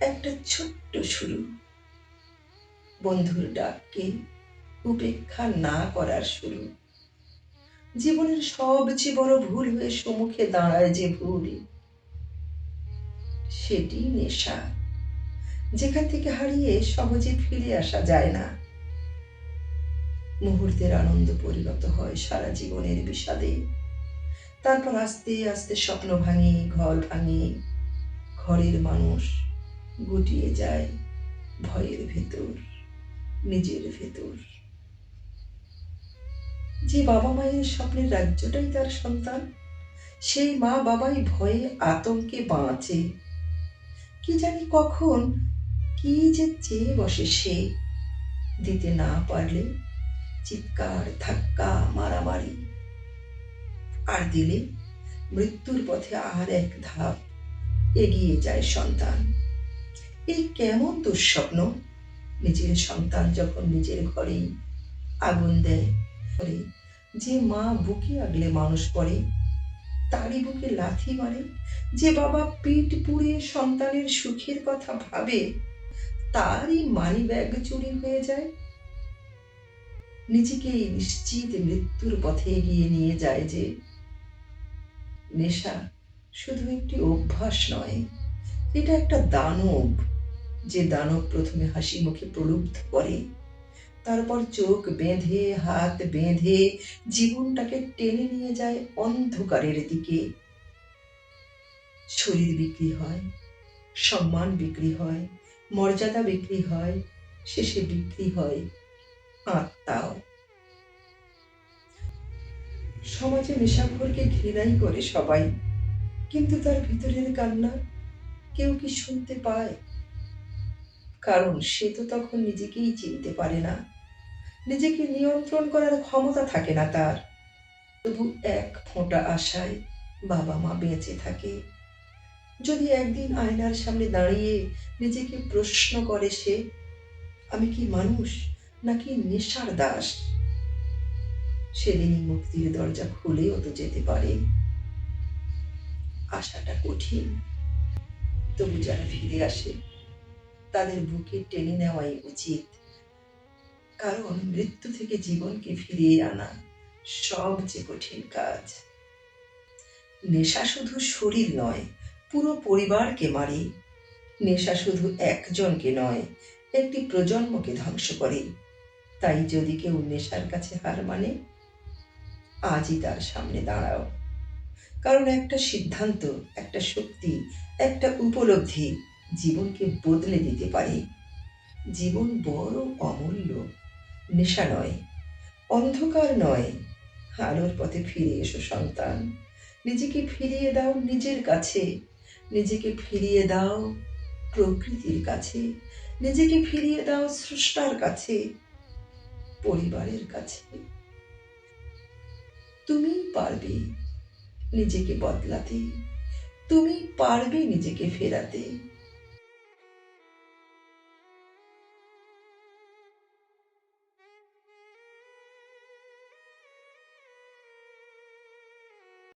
একটা ছোট্ট শুরু। বন্ধুর ডাককে উপেক্ষা না করার শুরু। জীবনের সবচেয়ে বড় ভুল হয়ে সম্মুখে দাঁড়ায় যে ভুল, সেটি নেশা। যেখান থেকে হারিয়ে সহজে ফিরে আসা যায় না। মুহূর্তের আনন্দ পরিণত হয় সারা জীবনের বিষাদে। তারপর আস্তে আস্তে স্বপ্ন ভাঙে, ঘর ভাঙে, ঘরের মানুষ গুটিয়ে যায় ভয়ের ভেতর, নিজের ভেতর। যে বাবা মায়ের স্বপ্নের রাজ্যটাই তার সন্তান, সেই মা বাবাই ভয়ে আতঙ্কে বাঁচে। কি জানি কখন, কি যে চেয়ে বসে সে। দিতে না পারলে চিৎকার, ধাক্কা, মারামারি। আর দিলে মৃত্যুর পথে আর এক ধাপ এগিয়ে যায় সন্তান। এই কেমন দুঃস্বপ্ন? নিজের সন্তান যখন নিজের ঘরেই আগুন দেয় যে মা বুকে আগলে মানুষ করে তারই বুকে লাথি মারে, যে বাবা পিঠ পুড়ে সন্তানের সুখের কথা ভাবে, তারই মানি ব্যাগ চুরি হয়ে যায়। নিজেকে এই নিশ্চিত মৃত্যুর পথে এগিয়ে নিয়ে যায় যে নেশা শুধু একটি অভ্যাস নয়, এটা একটা দানব। যে দানব প্রথমে হাসি মুখে প্রলুব্ধ করে, তারপর চোখ বেঁধে, হাত বেঁধে জীবনটাকে টেনে নিয়ে যায় অন্ধকারের দিকে। শরীর বিক্রি হয়, সম্মান বিক্রি হয়, মর্যাদা বিক্রি হয়, শেষে বিক্রি হয় আত্মাও। সমাজে নেশাখোরকে ঘৃণাই করে সবাই, কিন্তু তার ভিতরের কান্না কেউ কি শুনতে পায়? কারণ সে তো তখন নিজেকেই চিনতে পারে না। নিজেকে নিয়ন্ত্রণ করার ক্ষমতা থাকে না তার। তবু এক ফোঁটা আশায় বাবা মা বেঁচে থাকে। যদি একদিন আয়নার সামনে দাঁড়িয়ে নিজেকে প্রশ্ন করে সে, আমি কি মানুষ নাকি নেশার দাস? সেদিনই মুক্তির দরজা খুলেও তো যেতে পারে। আশাটা কঠিন। তবু যারা ফিরে আসে তাদের বুকে টেনে নেওয়াই উচিত। কারণ মৃত্যু থেকে জীবনকে ফিরিয়ে আনা সবচেয়ে কঠিন কাজ। নেশা শুধু শরীর নয়, পুরো পরিবারকে মারে। নেশা শুধু একজনকে নয়, একটি প্রজন্মকে ধ্বংস করে। তাই যদি কেউ নেশার কাছে হার মানে আজই তার সামনে দাঁড়াও। কারণ একটা সিদ্ধান্ত, একটা শক্তি, একটা উপলব্ধি জীবনকে বদলে দিতে পারে। জীবন বড় অমূল্য, নেশা নয়, অন্ধকার নয়। আলোর পথে ফিরে এসো সন্তান। নিজেকে ফিরিয়ে দাও নিজের কাছে। নিজেকে ফিরিয়ে দাও প্রকৃতির কাছে। নিজেকে ফিরিয়ে দাও স্রষ্টার কাছে, পরিবারের কাছে। তুমি পারবে নিজেকে বদলাতে। তুমি পারবে নিজেকে ফেরাতে।